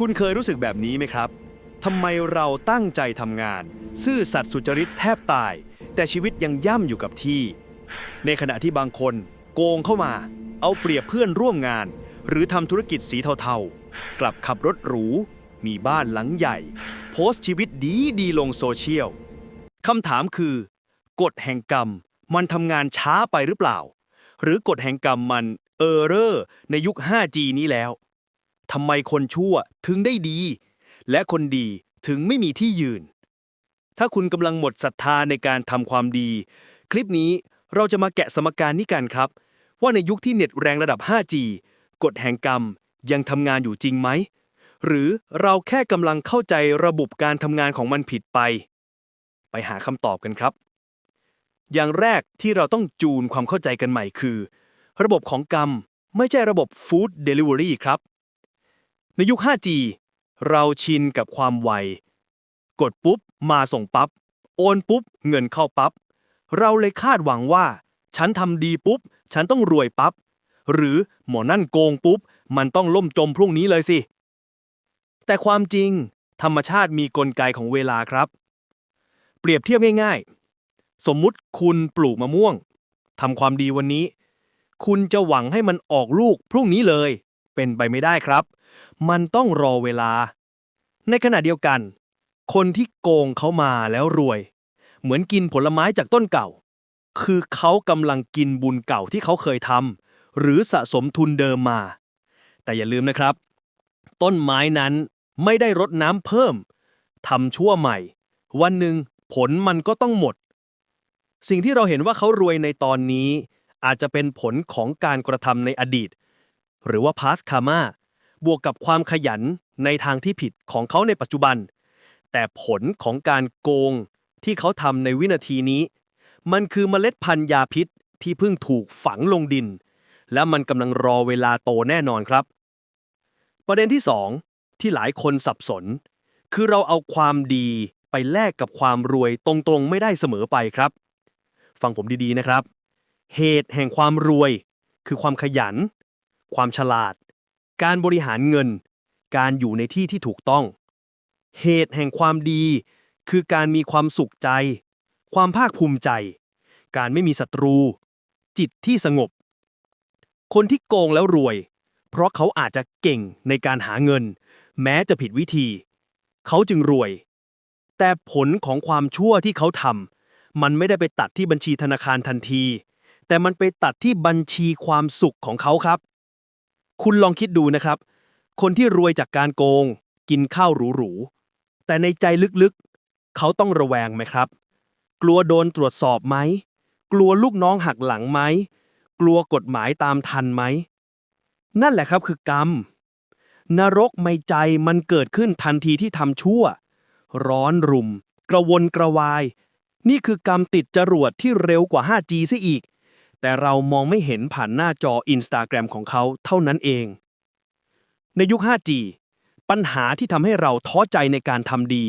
คุณเคยรู้สึกแบบนี้ไหมครับทำไมเราตั้งใจทำงาน ซื่อสัตย์สุจริตแทบตาย แต่ชีวิตยังย่ำอยู่กับที่ ในขณะที่บางคนโกงเข้ามา เอาเปรียบเพื่อนร่วมงาน หรือทำธุรกิจสีเทาๆ กลับขับรถหรู มีบ้านหลังใหญ่ โพสต์ชีวิตดีดีๆลงโซเชียลคำถามคือกฎแห่งกรรมมันทำงานช้าไปหรือเปล่า หรือกฎแห่งกรรมมันเออเรอร์ในยุค 5G นี้แล้ว ทำไมคนชั่วถึงได้ดี และคนดีถึงไม่มีที่ยืน ถ้าคุณกำลังหมดศรัทธาในการทำความดี คลิปนี้เราจะมาแกะสมการนี้กันครับ ว่าในยุคที่เน็ตแรงระดับ 5G กฎแห่งกรรมยังทำงานอยู่จริงไหม หรือเราแค่กำลังเข้าใจระบบการทำงานของมันผิดไป ไปหาคำตอบกันครับ อย่างแรกที่เราต้องจูนความเข้าใจกันใหม่คือ ระบบของกรรมไม่ใช่ระบบฟู้ดเดลิเวอรี่ครับ ในยุค 5G เราชินกับความไว กดปุ๊บ มาส่งปั๊บ โอนปุ๊บ เงินเข้าปั๊บ เราเลยคาดหวังว่า ฉันทำดีปุ๊บ ฉันต้องรวยปั๊บ หรือหมอนั่นโกงปุ๊บ มันต้องล่มจมพรุ่งนี้เลยสิ แต่ความจริง ธรรมชาติมีกลไกของเวลาครับ เปรียบเทียบง่าย ๆ สมมุติคุณปลูกมะม่วงทำความดีวันนี้ คุณจะหวังให้มันออกลูกพรุ่งนี้เลย เป็นไปไม่ได้ครับ มันต้องรอเวลา ในขณะเดียวกัน คนที่โกงเขามาแล้วรวย เหมือนกินผลไม้จากต้นเก่า คือเขากำลังกินบุญเก่าที่เขาเคยทำหรือสะสมทุนเดิมมา แต่อย่าลืมนะครับ ต้นไม้นั้นไม่ได้รดน้ำเพิ่มทำชั่วใหม่ วันหนึ่งผลมันก็ต้องหมด สิ่งที่เราเห็นว่าเขารวยในตอนนี้ อาจจะเป็นผลของการกระทำในอดีต หรือว่า past karma บวกกับความขยันในทางที่ผิดของเขาในปัจจุบัน แต่ผลของการโกงที่เขาทำในวินาทีนี้ มันคือเมล็ดพันธุ์ยาพิษที่เพิ่งถูกฝังลงดิน และมันกำลังรอเวลาโตแน่นอนครับ ประเด็นที่สองที่หลายคนสับสน คือเราเอาความดีไปแลกกับความรวยตรงๆ ไม่ได้เสมอไปครับ ฟังผมดีๆนะครับ เหตุแห่งความรวย คือความขยัน ความฉลาด การบริหารเงิน การอยู่ในที่ที่ถูกต้อง เหตุแห่งความดี คือการมีความสุขใจ ความภาคภูมิใจ การไม่มีศัตรู จิตที่สงบ คนที่โกงแล้วรวย เพราะเขาอาจจะเก่งในการหาเงิน แม้จะผิดวิธี เขาจึงรวย แต่ผลของความชั่วที่เขาทำมันไม่ได้ไปตัดที่บัญชีธนาคารทันทีแต่มันไปตัดที่บัญชีความสุขของเขาครับ คุณลองคิดดูนะครับ คนที่รวยจากการโกง กินข้าวหรูๆ แต่ในใจลึกๆ เขาต้องระแวงไหมครับ กลัวโดนตรวจสอบไหม กลัวลูกน้องหักหลังไหม กลัวกฎหมายตามทันไหม นั่นแหละครับคือกรรม นรกในใจมันเกิดขึ้นทันทีที่ทำชั่ว ร้อนรุม กระวนกระวาย นี่คือกรรมติดจรวดที่เร็วกว่า 5G ซะอีก แต่เรามองไม่เห็นผ่านหน้าจอ Instagram ของเขาเท่านั้นเอง ในยุค 5G ปัญหาที่ทำให้เราท้อใจในการทำดี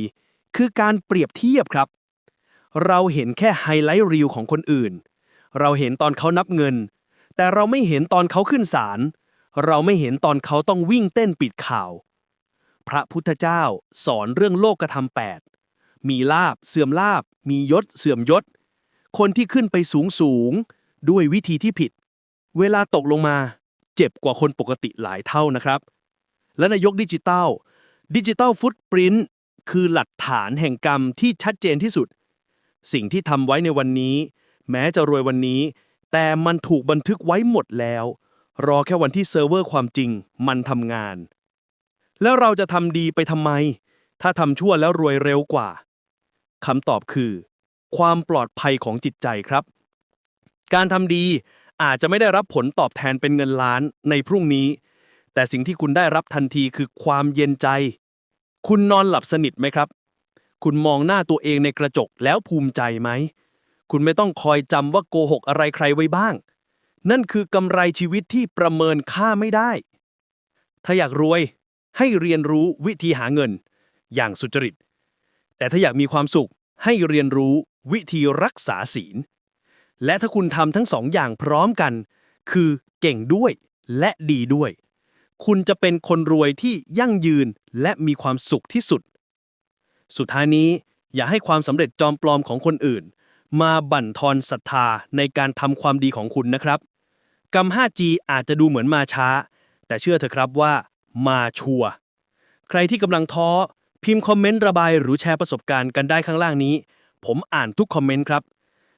คือการเปรียบเทียบครับ เราเห็นแค่ไฮไลท์รีวของคนอื่น เราเห็นตอนเขานับเงิน แต่เราไม่เห็นตอนเขาขึ้นศาลเราไม่เห็นตอนเขาต้องวิ่งเต้นปิดข่าว พระพุทธเจ้าสอนเรื่องโลกธรรมแปดมีลาบ เสื่อมลาบ มียศ เสื่อมยศ คนที่ขึ้นไปสูงสูง ด้วยวิธีที่ผิด เวลาตกลงมา เจ็บกว่าคนปกติหลายเท่านะครับ และในยกดิจิตอลดิจิตอลฟุตปรินต์คือหลักฐานแห่งกรรมที่ชัดเจนที่สุด สิ่งที่ทำไว้ในวันนี้ แม้จะรวยวันนี้ แต่มันถูกบันทึกไว้หมดแล้ว รอแค่วันที่เซิร์ฟเวอร์ความจริงมันทำงาน แล้วเราจะทำดีไปทำไม ถ้าทำชั่วแล้วรวยเร็วกว่าคำตอบคือ ความปลอดภัยของจิตใจครับ การทำดีอาจจะไม่ได้รับผลตอบแทนเป็นเงินล้านในพรุ่งนี้ แต่สิ่งที่คุณได้รับทันทีคือความเย็นใจ คุณนอนหลับสนิทไหมครับ คุณมองหน้าตัวเองในกระจกแล้วภูมิใจไหม คุณไม่ต้องคอยจำว่าโกหกอะไรใครไว้บ้าง นั่นคือกำไรชีวิตที่ประเมินค่าไม่ได้ ถ้าอยากรวยให้เรียนรู้วิธีหาเงิน อย่างสุจริต แต่ถ้าอยากมีความสุขให้เรียนรู้วิธีรักษาศีล และถ้าคุณทำทั้งสองอย่างพร้อมกัน คือเก่งด้วยและดีด้วย คุณจะเป็นคนรวยที่ยั่งยืนและมีความสุขที่สุด สุดท้ายนี้อย่าให้ความสำเร็จจอมปลอมของคนอื่น มาบั่นทอนศรัทธาในการทำความดีของคุณนะครับกรรม 5G อาจจะดูเหมือนมาช้า แต่เชื่อเถอะครับว่า มาชัวใครที่กำลังท้อ พิมพ์คอมเมนต์ระบายหรือแชร์ประสบการณ์กันได้ข้างล่างนี้ ผมอ่านทุกคอมเมนต์ครับ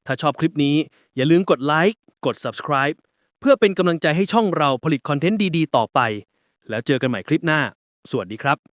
ถ้าชอบคลิปนี้อย่าลืมกดไลค์กด subscribe เพื่อเป็นกำลังใจให้ช่องเราผลิตคอนเทนต์ดี ๆ ต่อไป แล้วเจอกันใหม่คลิปหน้า สวัสดีครับ